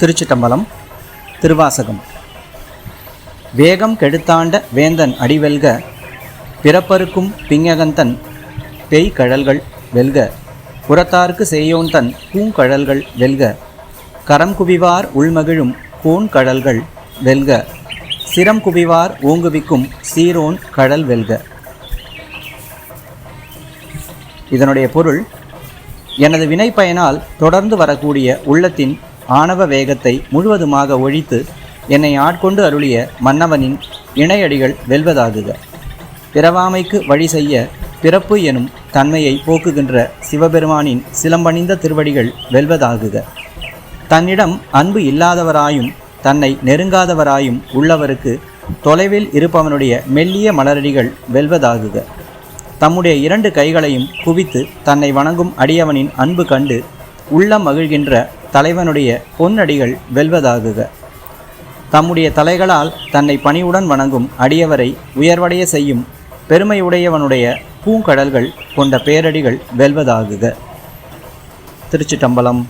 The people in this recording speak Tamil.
திருச்சிட்டம்பலம் திருவாசகம். வேகம் கெடுத்தாண்ட வேந்தன் அடிவெல்க பிறப்பருக்கும் பிங்ககந்தன் பெய்கழல்கள் வெல்க புறத்தார்க்கு செய்யோன் தன் பூங்கழல்கள் வெல்க கரம் குவிவார் உள்மகிழும் கோன்கழல்கள் வெல்க சிரம் குவிவார் ஓங்குவிக்கும் சீரோன் கழல் வெல்க. இதனுடைய பொருள் எனது வினை பயனால் தொடர்ந்து வரக்கூடிய உள்ளத்தின் ஆணவ வேகத்தை முழுவதுமாக ஒழித்து என்னை ஆட்கொண்டு அருளிய மன்னவனின் இணையடிகள் வெல்வதாகுக. பிறவாமைக்கு வழி செய்ய பிறப்பு எனும் தன்மையை போக்குகின்ற சிவபெருமானின் சிலம்பணிந்த திருவடிகள் வெல்வதாகுக. தன்னிடம் அன்பு இல்லாதவராயும் தன்னை நெருங்காதவராயும் உள்ளவருக்கு தொலைவில் இருப்பவனுடைய மெல்லிய மலரடிகள் வெல்வதாகுக. தம்முடைய இரண்டு கைகளையும் குவித்து தன்னை வணங்கும் அடியவனின் அன்பு கண்டு உள்ளம் மகிழ்கின்ற தலைவனுடைய பொன்னடிகள் வெல்வதாகுக. தம்முடைய தலைகளால் தன்னை பணிவுடன் வணங்கும் அடியவரை உயர்வடைய செய்யும் பெருமையுடையவனுடைய பூங்கடல்கள் கொண்ட பேரடிகள் வெல்வதாகுக. திருச்சிட்டம்பலம்